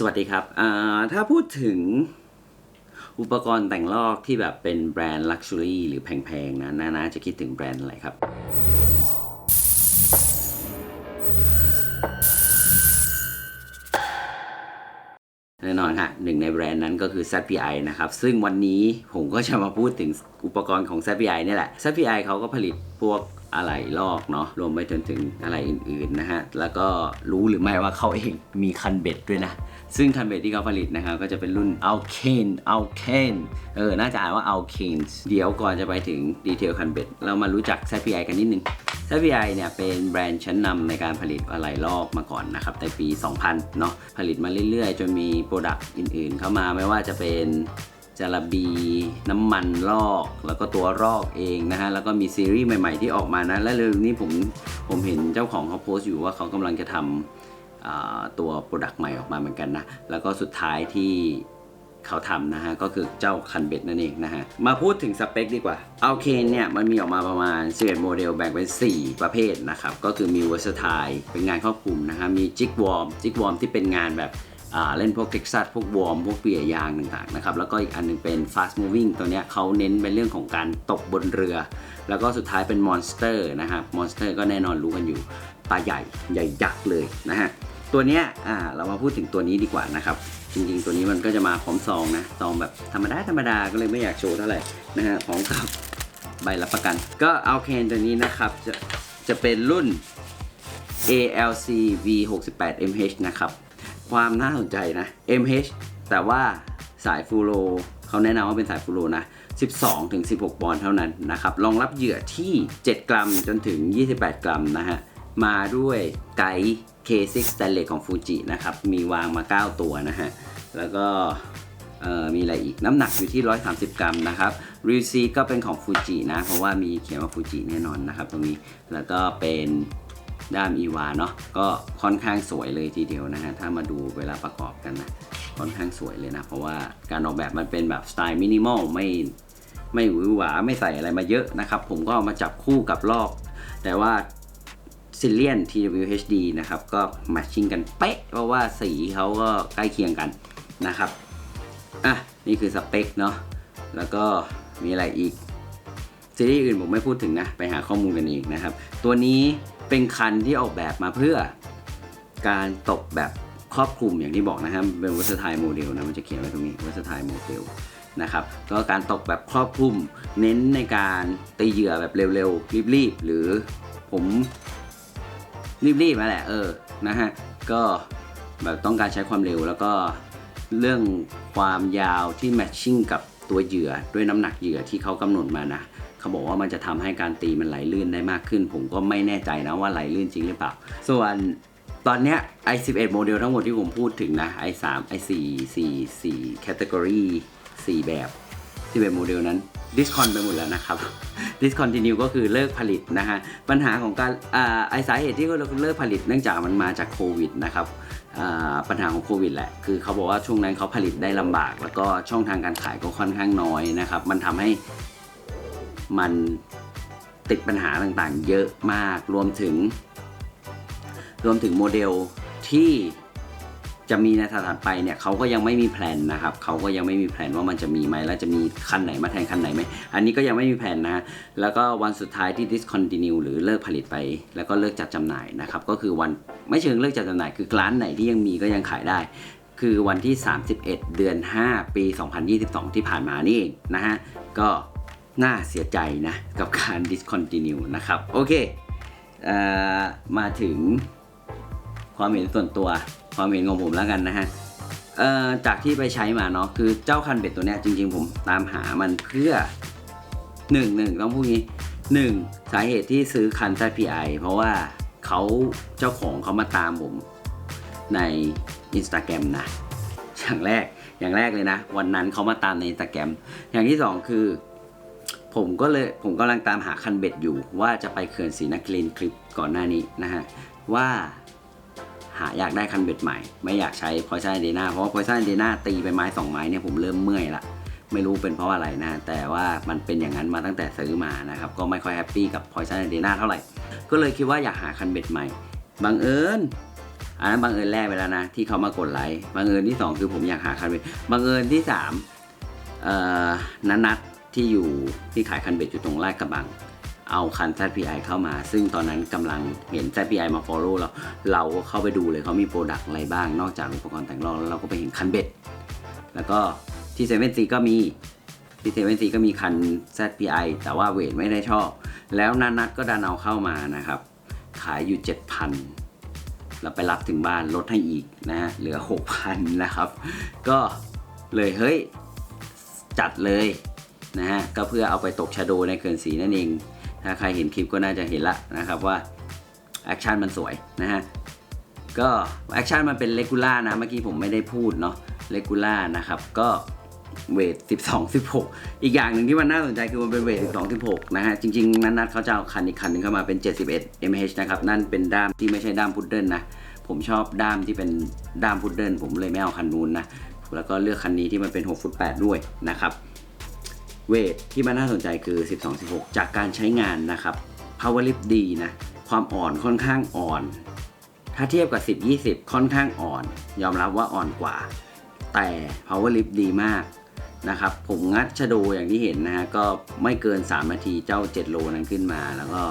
สวัสดีครับ ถ้าพูดถึงอุปกรณ์แต่งลอกที่แบบเป็นแบรนด์ลักชัวรี่หรือแพงๆนะนานาจะคิดถึงแบรนด์อะไรครับ แน่นอนฮะหนึ่งในแบรนด์นั้นก็คือ ZPI นะครับ ซึ่งวันนี้ผมก็จะมาพูดถึงอุปกรณ์ของ ZPI นี่แหละ ZPI เขาก็ผลิตพวกอะไหล่ลอกเนาะรวมไปจนถึงอะไรอื่นๆนะฮะ แล้วก็รู้หรือไม่ว่าเขาเองมีคันเบ็ดด้วยนะ ซึ่งคันเบ็ดที่เขาผลิตนะครับก็จะเป็นรุ่น Alkane Alkane เออ น่าจะอ่านว่า Alkane เดี๋ยวก่อนจะไปถึงดีเทลคันเบ็ด เรามารู้จัก ZPI กันนิดนึง ZPI เนี่ยเป็นแบรนด์ชั้นนำในการผลิตอะไหล่ลอกมาก่อนนะครับในปี 2000 เนาะผลิตมาเรื่อยๆ จนมีโปรดักต์อื่นๆ เข้ามาไม่ว่าจะเป็นจาระบี น้ำมันลอก แล้วก็ตัวลอกเองนะฮะ แล้วก็มีซีรีส์ใหม่ๆที่ออกมานะ และเร็วนี้ผมผมเห็นเจ้าของเขาโพสต์อยู่ว่าเขากำลังจะทำ ตัวโปรดักต์ใหม่ออกมาเหมือนกันนะ แล้วก็สุดท้ายที่เขาทำนะฮะ ก็คือเจ้าคันเบ็ดนั่นเองนะฮะ มาพูดถึงสเปคดีกว่าเอาเคนเนี่ย มันมีออกมาประมาณ 11 โมเดลแบ่งเป็น 4 ประเภทนะครับ ก็คือมีเวอร์สตัยเป็นงานครอบคลุมนะฮะ มีจิกวอร์มจิกวอร์มที่เป็นงานแบบ เล่นพวกเท็กซัสพวกวอร์มพวกเปียยางต่างๆนะครับแล้วก็อีกอันหนึงเป็น fast moving ตัวเนี้ยเขาเน้นเป็นเรื่องของการตกบนเรือ แล้วก็สุดท้ายเป็น monster นะครับ monster ก็แน่นอนรู้กันอยู่ปลาใหญ่ใหญ่ยักษ์เลยนะฮะตัวเนี้ยเรามาพูดถึงตัวนี้ดีกว่านะครับจริงๆ ตัวนี้มันก็จะมาพร้อมซองนะซองแบบธรรมดาธรรมดาก็เลยไม่อยากโชว์เท่าไหร่นะฮะพร้อมกับใบรับประกัน ก็เอาเคนตัวนี้นะครับจะจะเป็นรุ่น ALC V68 MH นะครับ ความน่าสนใจนะ MH แต่ว่าสายฟูโรเขาแนะนำว่าเป็นสายฟูโรนะ 12 ถึง 16 ปอนด์เท่านั้นนะครับรองรับเหยื่อที่ 7 กรัมจนถึง 28 กรัมนะฮะ มาด้วยไกด์ K6 Stainless ของฟูจินะครับ มีวางมา 9 ตัวนะฮะ แล้วก็มีอะไรอีกน้ำหนักอยู่ที่ 130 กรัมนะครับรีซีก็เป็นของฟูจินะ เพราะว่ามีเขียนว่าฟูจิแน่นอนนะครับ ตรงนี้แล้วก็เป็น ด้ามอีวาเนาะก็ค่อนข้างสวยเลยทีเดียวนะฮะถ้ามาดูเวลาประกอบกันนะค่อนข้างสวยเลยนะ เพราะว่าการออกแบบมันเป็นแบบสไตล์มินิมอลไม่ไม่หวือหวาไม่ใส่อะไรมาเยอะนะครับ ผมก็เอามาจับคู่กับลอก แต่ว่าซิลเลียน TWHD นะครับ ก็แมทชิ่งกันเป๊ะ เพราะว่าสีเขาก็ใกล้เคียงกันนะครับ อะ นี่คือสเปคเนาะแล้วก็มีอะไรอีกซีรีส์อื่นผมไม่พูดถึงนะ ไปหาข้อมูลกันเองนะครับ ตัวนี้ เป็นคันที่ออกแบบมาเพื่อการตกแบบครอบคลุมอย่างที่บอกนะครับเป็นวัสดไทโมเดลนะมันจะเขียนไว้ตรงนี้วัสดไทโมเดลนะครับก็การตกแบบครอบคลุมเน้นในการตีเหยื่อแบบเร็วๆรีบๆหรือผมรีบๆมาแหละเออนะฮะก็แบบต้องการใช้ความเร็วแล้วก็เรื่องความยาวที่แมทชิ่งกับ ตัวเหยื่อด้วยน้ำหนักเหยื่อที่เขากำหนดมานะเขาบอกว่ามันจะทำให้การตีมันไหลลื่นได้มากขึ้น ผมก็ไม่แน่ใจนะว่าไหลลื่นจริงหรือเปล่า ส่วนตอนเนี้ย i11 โมเดลทั้งหมดที่ผมพูดถึงนะ i3 i4 4 4 category 4 แบบ 11โมเดลนั้นดิสคอนไปหมดแล้วนะครับดิสคอนติเนียก็คือเลิกผลิตนะฮะปัญหาของการอไอสาเหตุที่เขาเลิกผลิตเนื่องจากมันมาจากโควิดนะครับปัญหาของโควิดแหละคือเขาบอกว่าช่วงนั้นเขาผลิตได้ลำบาก แล้วก็ช่องทางการขายก็ค่อนข้างน้อยนะครับ มันทำให้มันติดปัญหาต่างๆ เยอะมากรวมถึง รวมถึงโมเดลที่ จะมีในถัดไปเนี่ยเขาก็ยังไม่มีแพลนนะครับเขาก็ยังไม่มีแพลนว่ามันจะมีไหมแล้วจะมีคันไหนมาแทนคันไหนไหมอันนี้ก็ยังไม่มีแพลนนะแล้วก็วันสุดท้ายที่ discontinue หรือเลิกผลิตไป แล้วก็เลิกจัดจำหน่ายนะครับก็คือวันไม่เชิงเลิกจัดจำหน่าย คือร้านไหนที่ยังมีก็ยังขายได้ คือวันที่ 31 เดือน 5 ปี 2022 ที่ผ่านมานี่เองนะฮะก็น่าเสียใจนะกับการ discontinue นะครับโอเคเอ่อมาถึงความเห็นส่วนตัว ความเห็นของผมแล้วกันนะฮะจากที่ไปใช้มาเนาะคือเจ้าคันเบ็ดตัวเนี้ยจริงๆ ผมตามหามันเพื่อหนึ่งหนึ่งต้องพูดงี้หนึ่งสาเหตุที่ซื้อคัน ZPI เพราะว่าเขาเจ้าของเขามาตามผมใน Instagram นะ อย่างแรกอย่างแรกเลยนะ วันนั้นเขามาตามใน Instagram อย่างที่สองคือ ผมก็เลยผมกำลังตามหาคันเบ็ดอยู่ ว่าจะไปเขื่อนศรีนครินทร์คลิปก่อนหน้านี้นะฮะว่า หาอยากได้คันเบ็ดใหม่ ไม่อยากใช้พอยซันเดน่าเพราะว่าพอยซันเดน่าตีไปไม้สองไม้เนี่ยผมเริ่มเมื่อยละไม่รู้เป็นเพราะอะไรนะ แต่ว่ามันเป็นอย่างนั้นมาตั้งแต่ซื้อมานะครับก็ไม่ค่อยแฮปปี้กับพอยซันเดน่าเท่าไหร่ ก็เลยคิดว่าอยากหาคันเบ็ดใหม่บังเอิญอันนั้นบังเอิญแรกไปแล้วนะ ที่เขามากดไลค์บังเอิญที่สองคือผมอยากหาคันเบ็ดบังเอิญที่สามเอ่อนันนัทที่อยู่ที่ขายคันเบ็ดอยู่ตรงลาดกระบัง เอาคัน ZPI เข้ามา ซึ่งตอนนั้นกำลังเห็น ZPI มา follow เราเราก็เข้าไปดูเลยเขามีโปรดักต์อะไรบ้าง นอกจากอุปกรณ์แต่งรองแล้วเราก็ไปเห็นคันเบ็ด แล้วก็ที่เซเว่นซีก็มีที่เซเว่นซีก็มีคัน ZPI แต่ว่าเวทไม่ได้ชอบ แล้วนันนัดก็ดันเอาเข้ามานะครับ ขายอยู่ 7,000เราไปรับถึงบ้านลดให้อีกนะฮะเหลือ 6,000 นะครับ ก็เลยเฮ้ยจัดเลยนะฮะก็เพื่อเอาไปตกชาโดในเขื่อนสีนั่นเอง ถ้าใครเห็นคลิปก็น่าจะเห็นละนะครับว่าแอคชั่นมันสวยนะฮะก็แอคชั่นมันเป็นเลกูล่านะเมื่อกี้ผมไม่ได้พูดเนาะเลกูล่านะครับก็เวท 12 16 อีกอย่างหนึ่งที่มันน่าสนใจคือมันเป็นเวท 12 16 นะฮะ จริงๆ นั้นนัดเขาจะเอาคันอีกคันหนึงเข้ามาเป็น 71 mH นะครับ นั่นเป็นด้ามที่ไม่ใช่ด้ามพุดเดิลนะ ผมชอบด้ามที่เป็นด้ามพุดเดิลผมเลยไม่เอาคันนู้นนะ แล้วก็เลือกคันนี้ที่มันเป็น 6 ฟุต 8 ด้วยนะครับ เวทที่มันน่าสนใจคือ 12 16 จากการใช้งานนะครับ power lift ดีนะ ความอ่อนค่อนข้างอ่อน ถ้าเทียบกับ 10 20 ค่อนข้างอ่อน ยอมรับว่าอ่อนกว่า แต่ power lift ดีมากนะครับ ผมงัดชะโดอย่างที่เห็นนะฮะก็ไม่เกิน 3 นาทีเจ้า 7 โลนั้นขึ้นมาแล้วก็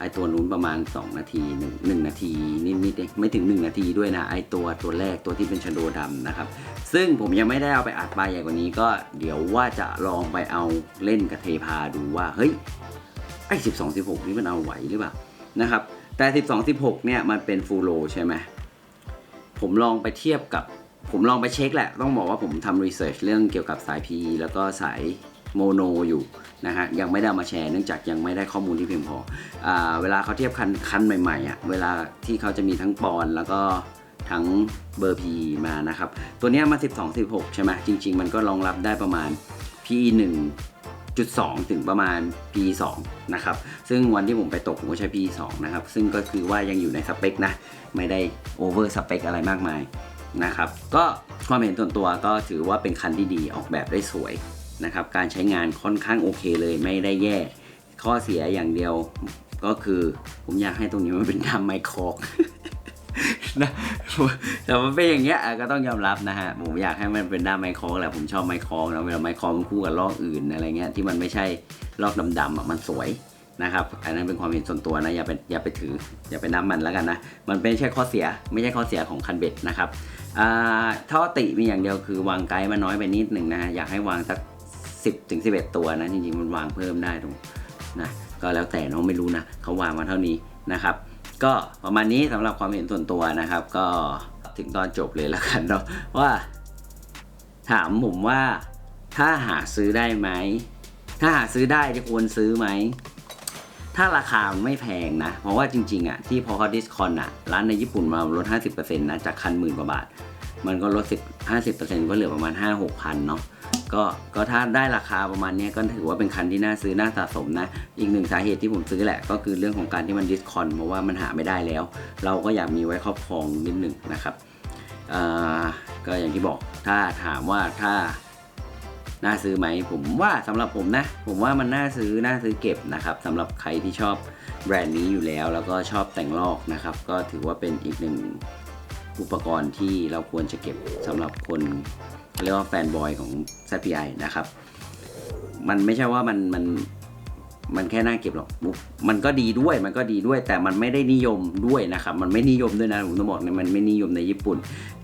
ไอตัวนู้นประมาณ 2 นาที1 1นาทีนิดๆเองไม่ถึง 1 นาทีด้วยนะไอตัวตัวแรกตัวที่เป็นชะโดดำนะครับ ซึ่งผมยังไม่ได้เอาไปอัดปลายใหญ่กว่านี้ก็เดี๋ยวว่าจะลองไปเอาเล่นกับเทพาดูว่าเฮ้ยไอ้12 16นี่มันเอาไหวหรือเปล่านะครับแต่12 16เนี่ยมันเป็นฟูลโลใช่ไหมผมลองไปเทียบกับผมลองไปเช็คแหละ ต้องบอกว่าผมทำรีเสิร์ชเรื่องเกี่ยวกับสาย P แล้วก็สาย โมโนอยู่นะฮะยังไม่ได้ามาแชร์เนื่องจากยังไม่ได้ข้อมูลที่เพียงพออเวลาเขาเทียบคันคันใหม่ๆอะเวลาที่เขาจะมีทั้งปอนแล้วก็ทั้งเบอร์ P มานะครับ ตัวนี้มา 12 16 ใช่ไหมจริง ๆ มันก็รองรับได้ประมาณ P 1จุด2ถึงประมาณ P 2นะครับ ซึ่งวันที่ผมไปตกผมก็ใช้ P 2นะครับ ซึ่งก็คือว่ายังอยู่ในสเปคนะ ไม่ได้โอเวอร์สเปคอะไรมากมายนะครับ ก็ความเห็นส่วนตัวก็ถือว่าเป็นคันที่ดีออกแบบได้สวย นะครับ การใช้งานค่อนข้างโอเคเลยไม่ได้แย่ ข้อเสียอย่างเดียวก็คือผมอยากให้ตรงนี้มันเป็นด้ามไมค์คอกนะแต่มันเป็นอย่างเงี้ยก็ต้องยอมรับนะฮะผมอยากให้มันเป็นด้ามไมค์คอกแหละผมชอบไมค์คอกนะเวลาไมค์คอกมันคู่กับลอกอื่นอะไรเงี้ยที่มันไม่ใช่ลอกดำๆอะมันสวยนะครับอันนั้นเป็นความเห็นส่วนตัวนะอย่าไปอย่าไปถือ อย่าไปนับมันแล้วกันนะมันไม่ใช่ข้อเสียไม่ใช่ข้อเสียของคันเบ็ดนะครับอ่าท่อติมีอย่างเดียวคือวางไกด์มาน้อยไปนิดหนึ่งนะฮะอยากให้วางสัก 10ถึง11 ตัวนะจริงๆมันวางเพิ่มได้ตรงนะก็แล้วแต่น้องไม่รู้นะเขาวางมาเท่านี้นะครับ ก็ประมาณนี้สำหรับความเห็นส่วนตัวนะครับ ก็ถึงตอนจบเลยแล้วกันเนาะว่า ถามผมว่าถ้าหาซื้อได้ไหมถ้าหาซื้อได้จะควรซื้อไหมถ้าราคาไม่แพงนะ เพราะว่าจริงๆอะที่พอเขาดิสคอนอะร้านในญี่ปุ่นมาลด 50%นะจากคันหมื่นกว่าบาท มันก็ลด10 50%ก็เหลือประมาณ 5 6พันเนาะ ก็ก็ถ้าได้ราคาประมาณนี้ก็ถือว่าเป็นคันที่น่าซื้อน่าสะสมนะ อีกหนึ่งสาเหตุที่ผมซื้อแหละ ก็คือเรื่องของการที่มันดิสคอนเพราะว่ามันหาไม่ได้แล้ว เราก็อยากมีไว้ครอบครองนิดหนึ่งนะครับก็อย่างที่บอกถ้าถามว่าถ้าน่าซื้อไหมผมว่าสำหรับผมนะ ผมว่ามันน่าซื้อน่าซื้อเก็บนะครับสำหรับใครที่ชอบแบรนด์นี้อยู่แล้ว แล้วก็ชอบแต่งลอกนะครับ ก็ถือว่าเป็นอีกหนึ่งอุปกรณ์ที่เราควรจะเก็บสำหรับคน เรียกว่าแฟนบอยของ ZPI นะครับ มันไม่ใช่ว่ามันมันมันแค่น่าเก็บหรอกมันก็ดีด้วย มันก็ดีด้วย แต่มันไม่ได้นิยมด้วยนะครับ มันไม่นิยมด้วยนะ ผมต้องบอกเนี่ยมันไม่นิยมในญี่ปุ่น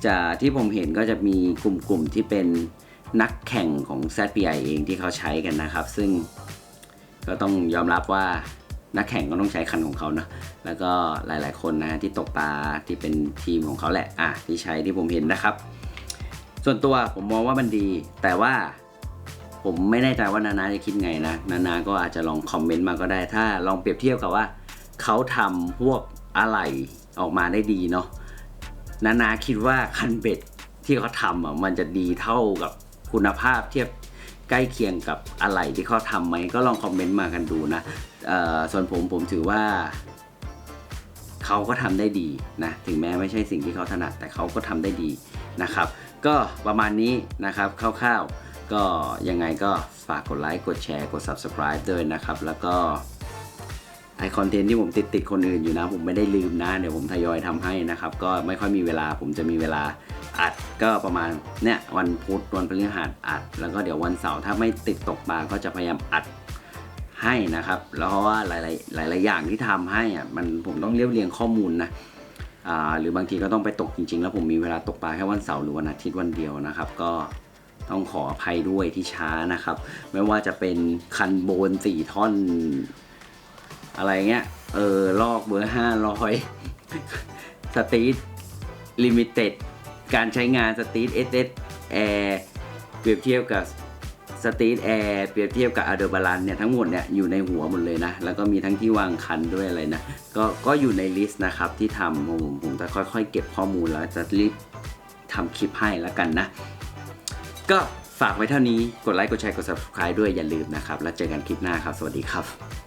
จะที่ผมเห็นก็จะมีกลุ่มๆที่เป็นนักแข่งของ ZPI เองที่เขาใช้กันนะครับ ซึ่งก็ต้องยอมรับว่านักแข่งก็ต้องใช้คันของเขานะแล้วก็หลายๆคนนะที่ตกปลาที่เป็นทีมของเขาแหละ อะที่ใช้ที่ผมเห็นนะครับ ส่วนตัวผมมองว่ามันดี แต่ว่าผมไม่แน่ใจว่านานาจะคิดไงนะ นานาก็อาจจะลองคอมเมนต์มาก็ได้ ถ้าลองเปรียบเทียบกับว่า เขาทำพวกอะไรออกมาได้ดีเนาะ นานาคิดว่าคันเบ็ดที่เขาทำอะมันจะดีเท่ากับคุณภาพเทียบใกล้เคียงกับอะไรที่เขาทำไหมก็ลองคอมเมนต์มากันดูนะส่วนผมผมถือว่าเขาก็ทำได้ดีนะ ถึงแม้ไม่ใช่สิ่งที่เขาถนัดแต่เขาก็ทำได้ดีนะครับ ก็ประมาณนี้นะครับคร่าวๆ ก็ยังไงก็ฝากกดไลค์กดแชร์กด subscribe ด้วยนะครับ แล้วก็ไอคอนเทนต์ที่ผมติดติดคนอื่นอยู่นะ ผมไม่ได้ลืมนะ เดี๋ยวผมทยอยทำให้นะครับ ก็ไม่ค่อยมีเวลาผมจะมีเวลาอัดก็ประมาณเนี่ยวันพุธวันพฤหัสอัด แล้วก็เดี๋ยววันเสาร์ถ้าไม่ติดตกปลาก็จะพยายามอัดให้นะครับ แล้วเพราะว่าหลาย ๆ หลาย ๆ อย่างที่ทำให้อะมันผมต้องเรียบเรียงข้อมูลนะ หรือบางทีก็ต้องไปตกจริงๆ แล้วผมมีเวลาตกปลาแค่วันเสาร์หรือวันอาทิตย์วันเดียวนะครับ ก็ต้องขออภัยด้วยที่ช้านะครับ ไม่ว่าจะเป็นคันโบนสี่ท่อน อะไรเงี้ย เออ ลอกเบอร์ห้าร้อยสตรีทลิมิเต็ดการใช้งานสตรีทเอสเอสแอร์เปรียบเทียบกับ สตรีทแอร์เปรียบเทียบกับอะเดอร์บาลันเนี่ยทั้งหมดเนี่ยอยู่ในหัวหมดเลยนะ แล้วก็มีทั้งที่วางคันด้วยอะไรนะ ก็ก็อยู่ในลิสต์นะครับที่ทำผมผมจะค่อยๆ เก็บข้อมูลแล้วจะรีบทำคลิปให้แล้วกันนะ ก็ฝากไว้เท่านี้กดไลค์กดแชร์กด subscribe ด้วยอย่าลืมนะครับ แล้วเจอกันคลิปหน้าครับ สวัสดีครับ